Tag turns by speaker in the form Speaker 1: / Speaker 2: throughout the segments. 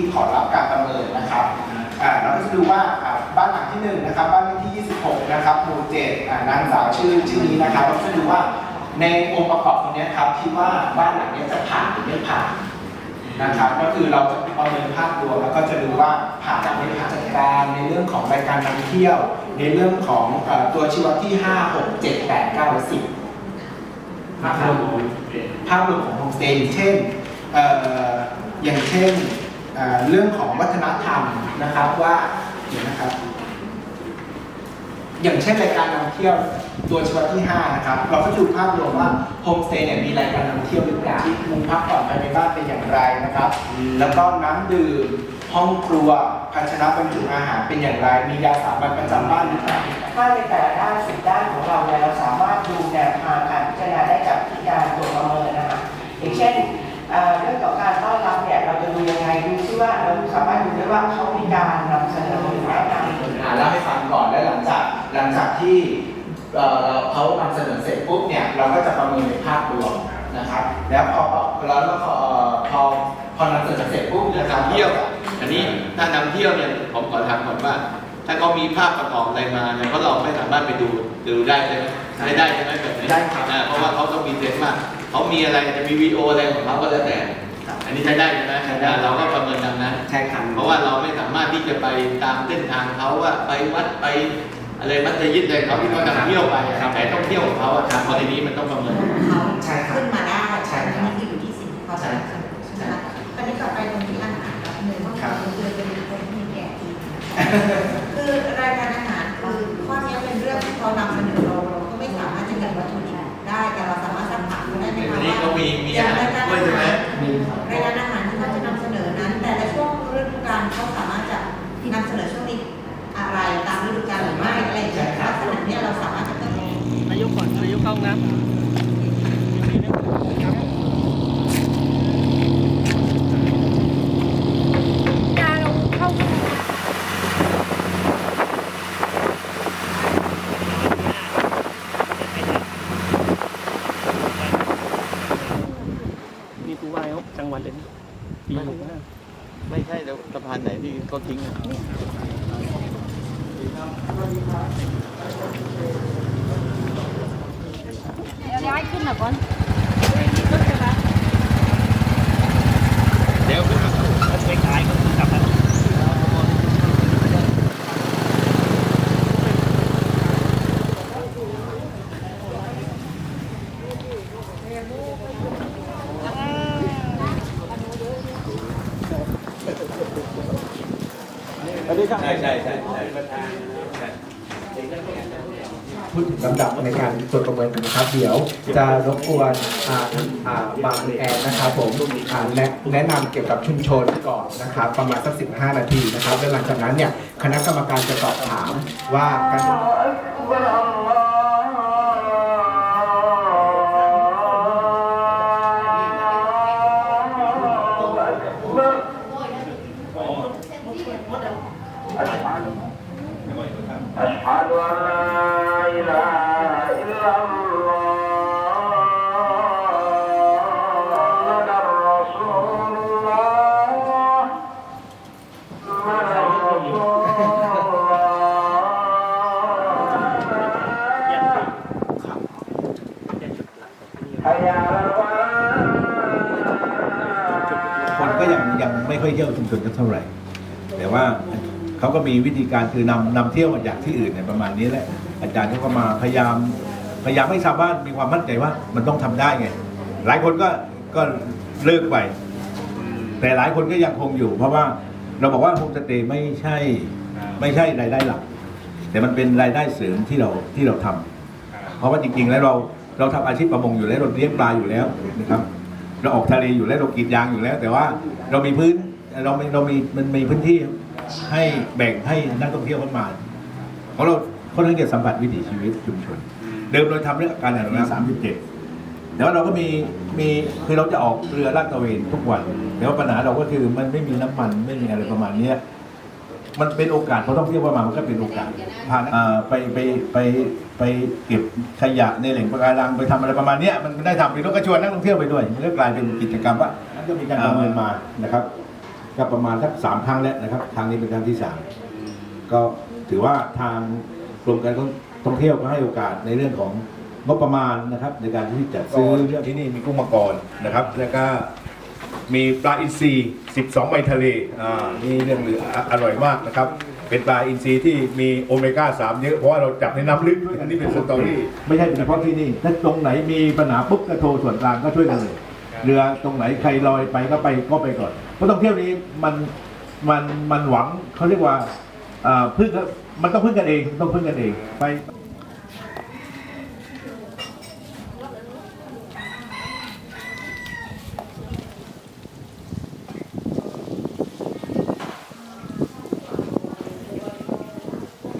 Speaker 1: ที่ขอรับการประเมินนะครับอ่าเราก็จะดูว่าอ่าบ้านหลังที่หนึ่งนะครับบ้านเลขที่ 26 นะครับหมู่เจ็ดอ่านางสาวชื่อชื่อนี้นะครับเราก็จะดูว่าในองค์ประกอบตรงเนี้ยครับคิดว่าบ้านหลังเนี้ยจะผ่านหรือไม่ผ่านนะครับก็คือเราจะประเมินภาพรวมแล้วก็จะดูว่าผ่านจากในทางจัดการในเรื่องของรายการนำเที่ยว ในเรื่องของเอ่อตัวชีวัดที่ 5 6 7 8 9และ10นะครับภาพรวมของโฮมสเตย์อย่างเช่นเอ่ออย่างเช่น เรื่องของวัฒนธรรมนะครับว่าเดี๋ยวนะครับ อย่างเช่นรายการนำเที่ยวตัวชีวัดที่ 5 นะครับ เราก็ดูภาพรวมว่าโฮมสเตย์เนี่ยมีรายการนำเที่ยวหรือเปล่ามุมพักผ่อนภายในบ้านเป็นอย่างไรนะครับ แล้วก็น้ำดื่มห้องครัวภาชนะบรรจุอาหารเป็นอย่างไร มียาสามัญประจำบ้านหรือเปล่าถ้าในแต่ละด้านสิบด้านของเราเนี่ยเราสามารถดูแนวทางการพิจารณาได้จากที่การตรวจประเมินนะคะอย่างเช่นเอ่อเรื่องของการต้ ดูยังไงดูซิว่าเราสามารถดูได้ว่าเขามีการนำเสนอหรือแนะนำอ่าเล่าให้ฟังก่อนแล้วหลังจากหลังจากที่เอ่อเราเขานำเสนอเสร็จปุ๊บเนี่ยเราก็จะประเมินในภาพรวมนะครับ แล้วพอแล้วก็พอพอพอนำเสนอเสร็จปุ๊บนะครับ
Speaker 2: นำเที่ยวอันนี้ถ้านำเที่ยวเนี่ยผมขอถามก่อนว่า ถ้าเขามีภาพประกอบอะไรมาเนี่ยเพราะเราไม่สามารถไปดูดูได้ใช่ไหมไม่ได้ใช่ไหมแบบนี้
Speaker 1: ได้ครับ
Speaker 2: เพราะว่าเขาต้องมีเซนส์ว่าเขามีอะไรจะมีวีดีโออะไรของเขาก็แล้วแต่ อันนี้ใช้ได้ใช่ไหม
Speaker 1: ใช้ได้
Speaker 2: อ่าเราก็ประเมินตามนั้น
Speaker 1: ใช่ครับ
Speaker 2: เพราะว่าเราไม่สามารถที่จะไปตามเส้นทางเขาว่าไปวัดไปอะไรมัธยิดอะไรเขาที่เขานำเที่ยวไปอะ
Speaker 1: ครับ
Speaker 2: แต่ต้องเที่ยวของเขาอะครับเพราะในนี้มันต้องประเมิน
Speaker 3: เขา
Speaker 1: ใช่ครับ
Speaker 3: ขึ้นมาได้
Speaker 1: ใช่ครับ
Speaker 3: อันนี้คืออยู่ที่สิ่งที่เขาสนับสนุนใช่ไหมคะตอนนี้กลับไปตรงที่อาหารครับหนึ่งว่า
Speaker 1: ครับ
Speaker 3: เราเคยเป็นคนที่มีแก่กินคือรายการอาหารคือข้อนี้เป็นเรื่องที่เขานำเสนอเราเราก็ไม่สามารถจะเก็บวัตถุดิบได้แต่เราสามารถสัมผัสเขาได้ไหมคะ
Speaker 2: อันนี้
Speaker 3: ว่า
Speaker 2: ก็มีมี
Speaker 3: อย่า
Speaker 2: อางหาร
Speaker 3: รายการ
Speaker 2: ด้วย
Speaker 3: อา
Speaker 2: ใช่ไหม
Speaker 3: หาร
Speaker 1: มีค รับ
Speaker 3: รายการอาหารที่เขาจะนำเสนอนั้น แต่ละช่วงฤดูกาลเขาสามารถจะนำเสนอช่วงนี้อะไรตามฤดูกาลหรือไม่อะไรอย่างเงี้ยลักษณะเนี้ยเราสามารถจะต้อง
Speaker 4: นายกก่อนนายกเข้าห้องน้ำนี่กูว่าเขา จังหวัดเลยนะปีหกห้า
Speaker 2: ไม่ใช่แล้วสะพานไหนที่เขาทิ้งอะ
Speaker 5: ย้ายขึ้นหน่อยก่อน
Speaker 2: เดี๋ยวขึ้นมา
Speaker 4: แล้วไปขายก็คือกลับมา
Speaker 2: ใช่ใช่ใช่ใช่
Speaker 1: พูดถึงลำดับในการตรวจประเมินกันนะครับ เดี๋ยวจะรบกวนอ่าท่านอ่าบางแอนนะครับผมอ่าแนะแนะนำเกี่ยวกับชุมชนก่อนนะครับ ประมาณสัก15 นาทีนะครับแล้วหลังจากนั้นเนี่ยคณะกรรมการจะสอบถามว่าการ
Speaker 6: أشهد
Speaker 7: ชนกันเท่าไหร่ แต่ว่าเขาก็มีวิธีการคือนำนำเที่ยวมาจากที่อื่นเนี่ยประมาณนี้แหละ อาจารย์เขาก็มาพยายามพยายามให้ชาวบ้านมีความมั่นใจว่ามันต้องทำได้ไง หลายคนก็ก็เลิกไป แต่หลายคนก็ยังคงอยู่ เพราะว่าเราบอกว่าโฮมสเตย์ไม่ใช่ไม่ใช่รายได้หลัก แต่มันเป็นรายได้เสริมที่เราที่เราทำ เพราะว่าจริงๆ แล้วเราเราทำอาชีพประมงอยู่แล้วเราเลี้ยงปลาอยู่แล้วนะครับเราออกทะเลอยู่แล้วเรากรีดยางอยู่แล้ว แต่ว่าเรามีพื้น เรามีเรามีมันมีพื้นที่ให้แบ่งให้นักท่องเที่ยวเข้ามาเพราะเราค่อนข้างจะสัมผัสวิถีชีวิตชุมชน เดิมเราทำเรื่องการอนุรักษ์37แต่ว่าเราก็มีมีคือเราจะออกเรือลาดตระเวนทุกวันแต่ว่าปัญหาเราก็คือมันไม่มีน้ำมันไม่มีอะไรประมาณเนี้ยมันเป็นโอกาสเขาต้องเที่ยวประมาณมันก็เป็นโอกาสพาอ่าไปไปไปไปเก็บขยะในแหล่งปะการังไปทำอะไรประมาณเนี้ยมันได้ทำไปแล้วก็ชวนนักท่องเที่ยวไปด้วยมันก็กลายเป็นกิจกรรมว่ามันก็มีการประเมินมานะครับ กก็ประมาณสักสามครั้งแล้วนะครับ ครั้งนี้เป็นครั้งที่สามก็ถือว่าทางกรมการท่องเที่ยวก็ให้โอกาสในเรื่องของงบประมาณนะครับ ในการที่จะซื้อเรื่องที่นี่มีกุ้งมังกรนะครับ แล้วก็มีปลาอินทรี12ใบทะเลอ่านี่เรื่องเหลืออร่อยมากนะครับ เป็นปลาอินทรีที่มีโอเมก้า3เยอะเพราะว่าเราจับในน้ำลึกอันนี้เป็นสตอรี่ไม่ใช่เฉพาะที่นี่ถ้าตรงไหนมีปัญหาปุ๊บก็โทรส่วนกลางก็ช่วยกันเลย เรือตรงไหนใครลอยไปก็ไปก็ไปก่อนเพราะท่องเที่ยวนี้มันมันมันหวังเขาเรียกว่าอ่าพึ่งกันมันต้องพึ่งกันเองต้องพึ่งกันเองไป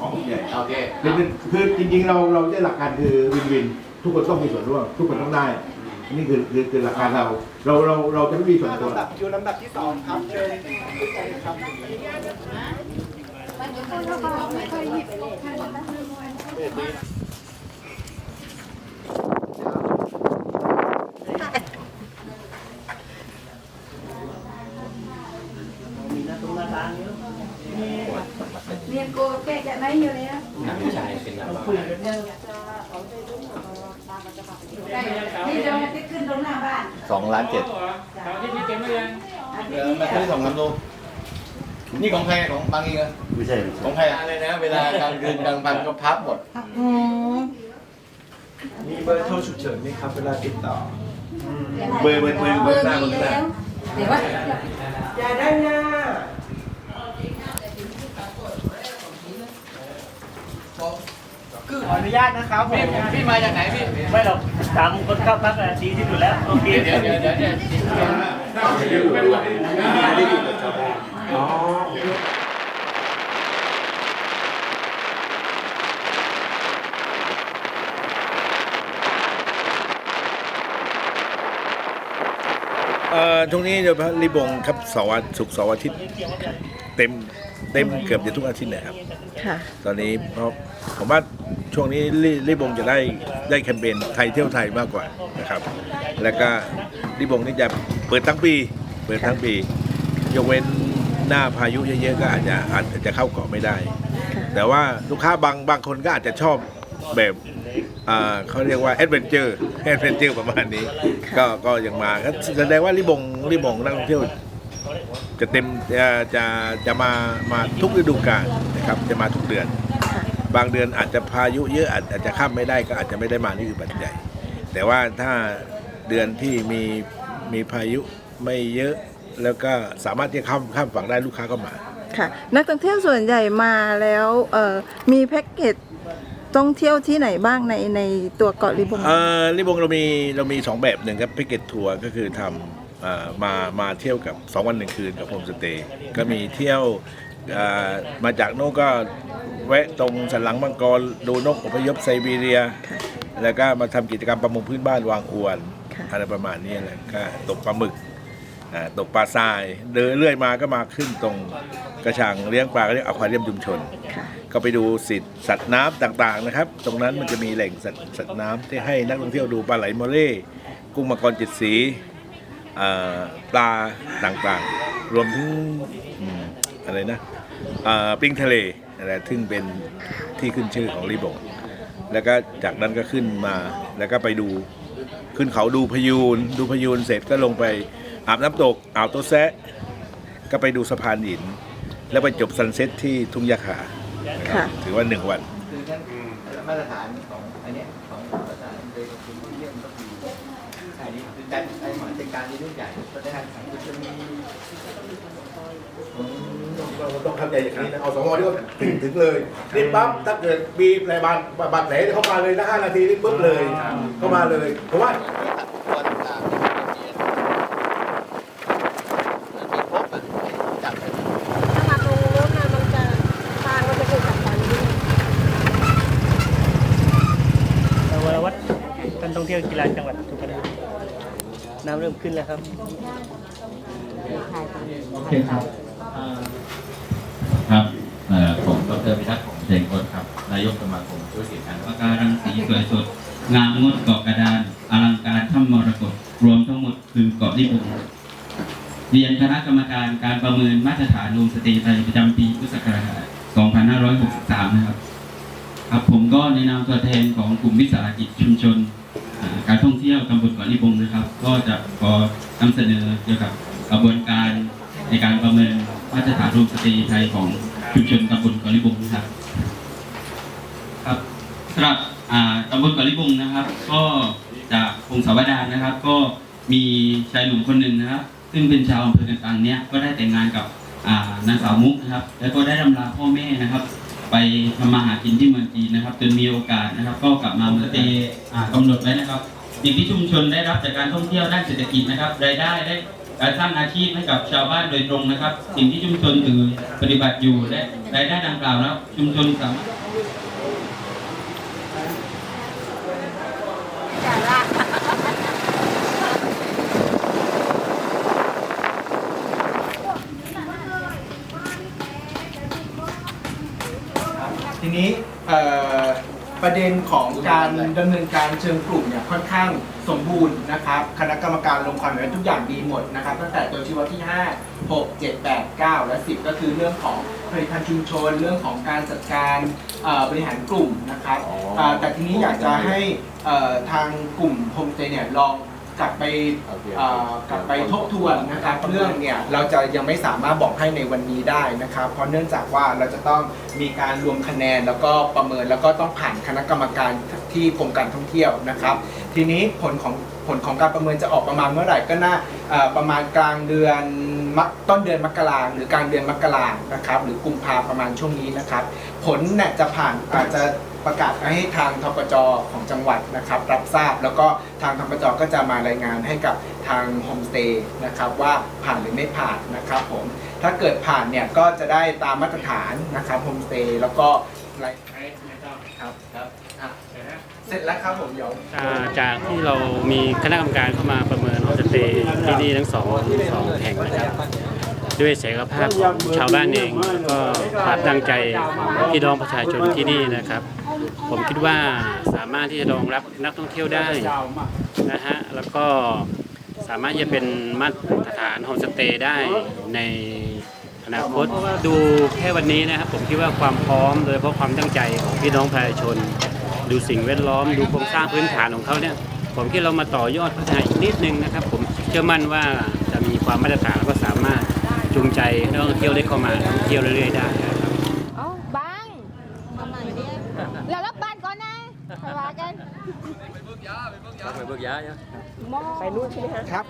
Speaker 7: ของใหญ่
Speaker 2: โอเค
Speaker 7: คือคือจริงๆ เราเราได้หลักการคือวินวิน ทุกคนต้องมีส่วนร่วม ทุกคนต้องได้ นี่คือคือคือหลักการเรา เราเราเราจะไม่มีส่วนตัว
Speaker 1: ลำดับอยู่ลำดับที่สองครับเชิญครับ
Speaker 5: เรียนโกแกจะไหนอยู่เลยนะนี่เดี๋ยวจะขึ้นตรงหน้าบ้าน
Speaker 2: สองล้านเจ็ด
Speaker 5: อาทิตย์นี้
Speaker 2: มาซื้อสองลำดูนี่ของใครของบางอีกเหรอ
Speaker 8: ไม่ใช่
Speaker 2: ของใครอะไรนะ เวลากลางคืนกลางวันก็พับหมด
Speaker 3: อืม
Speaker 1: มีเบอร์โทรฉุกเฉินไหมครับ เวลาติดต่อ
Speaker 7: เบอร์เบอร์เบอร์เบอร์หน้าเบอร์หน้า
Speaker 5: เดี๋ยวว่า
Speaker 1: อย่าได้หน้า ออนุญาตนะครับผม
Speaker 2: พี่มาจากไหนพี่
Speaker 4: ไม่หรอกถามคนเข้าพักอะดีที่สุดแล้วโอเค
Speaker 2: เดี๋ยวเดี๋ยวเดี๋ยวเดี๋ยว
Speaker 7: เอ่อช่วงนี้เดี๋ยวพระริบงครับเสาร์อาทิตย์ศุกร์เสาร์อาทิตย์เต็มเต็มเกือบจะทุกอาทิตย์เลยครับ
Speaker 3: ค่ะ
Speaker 7: ตอนนี้เพราะผมว่า ช่วงนี้ริริบงจะได้ได้แคมเปญไทยเที่ยวไทยมากกว่านะครับ แล้วก็ริบงนี่จะเปิดทั้งปี เปิดทั้งปียกเว้นหน้าพายุเยอะๆก็อาจจะอาจจะเข้าเกาะไม่ได้ แต่ว่าลูกค้าบางบางคนก็อาจจะชอบแบบอ่าเขาเรียกว่าแอดเวนเจอร์แอดเวนเจอร์ประมาณนี้ ก็ก็ยังมาก็แสดงว่าริบงริบงนักท่องเที่ยวจะเต็มจะจะจะมามาทุกฤดูกาลนะครับจะมาทุกเดือน บางเดือนอาจจะพายุเยอะอาจอาจจะข้ามไม่ได้ก็อาจจะไม่ได้มานี่คือปัจจัย แต่ว่าถ้าเดือนที่มีมีพายุไม่เยอะแล้วก็สามารถที่จะข้ามข้ามฝั่งได้ลูกค้าก็มา
Speaker 9: ค่ะ นักท่องเที่ยวส่วนใหญ่มาแล้วเอ่อมีแพ็กเกจท่องเที่ยวที่ไหนบ้างในในตัวเกาะลิบง
Speaker 7: เอ่อริบงเรามีเรามีสองแบบหนึ่งครับแพ็กเกจทัวร์ก็คือทำเอ่อมามาเที่ยวกับ 2 วันหนึ่งคืนกับโฮมสเตย์ก็มีเที่ยวเอ่อ มาจากโน่นก็แวะตรงสันหลังมังกรดูนกอพยพไซบีเรีย แล้วก็มาทำกิจกรรมประมงพื้นบ้านวางอวน
Speaker 9: ค่ะ
Speaker 7: อะไรประมาณนี้แหละก็ตกปลาหมึกอ่าตกปลาทราย เดินเรื่อยมาก็มาขึ้นตรงกระชังเลี้ยงปลาก็เรียกอควาเรียมชุมชน
Speaker 9: ค่ะ
Speaker 7: ก็ไปดูสิทธิ์สัตว์น้ำต่างๆนะครับ ตรงนั้นมันจะมีแหล่งสัตว์สัตว์น้ำที่ให้นักท่องเที่ยวดูปลาไหลโมเล่กุ้งมังกรเจ็ดสีเอ่อปลาต่างๆ รวมถึงอืมอะไรนะ เอ่อปิ้งทะเลอะไรซึ่งเป็นที่ขึ้นชื่อของรีบงแล้วก็จากนั้นก็ขึ้นมาแล้วก็ไปดูขึ้นเขาดูพยูนดูพยูนเสร็จก็ลงไปอาบน้ำตกอ่าวโตแซะก็ไปดูสะพานหิน แล้วไปจบซันเซ็ตที่ทุ่งยาคานะครับ
Speaker 9: ค่ะ
Speaker 7: ถือว่าหนึ่งวัน
Speaker 2: คือท่านมาตรฐานของอันเนี้ยของมาตรฐานโดยคุณที่เยี่ยมก็คืออันนี้คือการไอ้หมายเป็นการที่รุ่นใหญ่ก็ได้ทางจะมี
Speaker 7: เราต้องเข้าใจอย่างนี้นะเอาสองวันนี้ก็ถึงถึงเลยนี่ปั๊บถ้าเกิดมีแผลบาดบาดแผลเข้ามาเลยนะห้านาทีนี่ปุ๊บเลยเข้ามาเลยเพราะว่า
Speaker 2: ตัวต่างๆที่มันมีมีครบอะจับไป
Speaker 5: ถ้ามาตรงนู้นนะมันจะทางมันจะเกิดจากฝั่งนี้
Speaker 4: วรวัตรการท่องเที่ยวกีฬาจังหวัดสุพรรณบุรีน้ำเริ่มขึ้นแล้วครับ
Speaker 10: โอเคครับ ครับผมดรพิทักษ์ผมเจงโอนครับ นายกสมาคมธุรกิจการปะการังสีสวยสด งามงดเกาะกระดาน อลังการถ้ำมรกตรวมทั้งหมดคือเกาะลิบงเรียนคณะกรรมการการประเมินมาตรฐานโฮมสเตย์ไทยประจำปีพุทธศักราช 2563 นะครับ ครับผมก็ในนามตัวแทนของกลุ่มวิสาหกิจชุมชน การท่องเที่ยวตำบลเกาะลิบงนะครับ ก็จะขอนำเสนอเกี่ยวกับกระบวนการ ในการประเมินมาตรฐานโฮมสตย์ไทยของชุมชนตำบลกาะลิบงนะครับครับสำหรับอ่าตำบลกาะลิบงนะครับ ก็จากพงศาวดารนะครับ ก็มีชายหนุ่มคนหนึ่งนะครับ ซึ่งเป็นชาวอำเภอกันตังเนี่ยก็ได้แต่งงานกับอ่านางสาวมุกนะครับ แล้วก็ได้รำลาพ่อแม่นะครับ ไปทำมาหากินที่เมืองจีนนะครับจนมีโอกาสนะครับ ก็กลับมาเมืองเตกำหนดไว้นะครับสิ่งที่ชุมชนได้รับจากการท่องเที่ยวด้านเศรษฐกิจนะครับรายได้ได้ การสร้างอาชีพให้กับชาวบ้านโดยตรงนะครับ สิ่งที่ชุมชนถือปฏิบัติอยู่และรายได้ดังกล่าวแล้วชุมชนสามารถ
Speaker 1: ทีนี้เอ่อ ประเด็นของการดำเนินการเชิงกลุ่มเนี่ยค่อนข้างสมบูรณ์นะครับคณะกรรมการลงความเห็นไว้ทุกอย่างดีหมดนะครับตั้งแต่ตัวชี้วัดที่ 5 6 7 8 9 และ 10 ก็คือเรื่องของผลิตภัณฑ์ชุมชนเรื่องของการจัดการเอ่อบริหารกลุ่มนะครับเอ่อแต่ทีนี้อยากจะให้เอ่อทางกลุ่มโฮมสเตย์เนี่ยลอง กลับไปเอ่อกลับไปทบทวนนะครับเรื่องเนี่ยเราจะยังไม่สามารถบอกให้ในวันนี้ได้นะครับ เพราะเนื่องจากว่าเราจะต้องมีการรวมคะแนนแล้วก็ประเมินแล้วก็ต้องผ่านคณะกรรมการที่กรมการท่องเที่ยวนะครับ ทีนี้ผลของผลของการประเมินจะออกประมาณเมื่อไหร่ก็น่าเอ่อประมาณกลางเดือนมกต้นเดือนมกราหรือกลางเดือนมกรานะครับ หรือกุมภาประมาณช่วงนี้นะครับ ผลเนี่ยจะผ่านอาจจะ ประกาศให้ทางทปจของจังหวัดนะครับรับทราบ แล้วก็ทางทปจก็จะมารายงานให้กับทางโฮมสเตย์นะครับว่าผ่านหรือไม่ผ่านนะครับผมถ้าเกิดผ่านเนี่ยก็จะได้ตามมาตรฐานนะครับโฮมสเตย์แล้วก็รายครับครับอะเสร็จแล้วครับผมเดี๋ยว
Speaker 4: อ่าจากที่เรามีคณะกรรมการเข้ามาประเมินโฮมสเตย์ที่นี่ทั้งสองสองแห่งนะครับด้วยศักยภาพของชาวบ้านเองแล้วก็ความตั้งใจของพี่น้องประชาชนที่นี่นะครับ ผมคิดว่าสามารถที่จะรองรับนักท่องเที่ยวได้นะฮะแล้วก็สามารถจะเป็นมาตรฐานโฮมสเตย์ได้ในอนาคตดูแค่วันนี้นะครับ ผมคิดว่าความพร้อมโดยเฉพาะความตั้งใจของพี่น้องประชาชน ดูสิ่งแวดล้อม ดูโครงสร้างพื้นฐานของเขาเนี่ยผมคิดเรามาต่อยอดพัฒนาอีกนิดนึงนะครับ ผมเชื่อมั่นว่าจะมีความมาตรฐานแล้วก็สามารถจูงใจนักท่องเที่ยวได้เข้ามาท่องเที่ยวเรื่อยๆได้ครับ
Speaker 5: เอาบังทำไมเนี่ยแล้วรับบ้านก่อนนะ ไปว่ากัน
Speaker 1: ครับครับ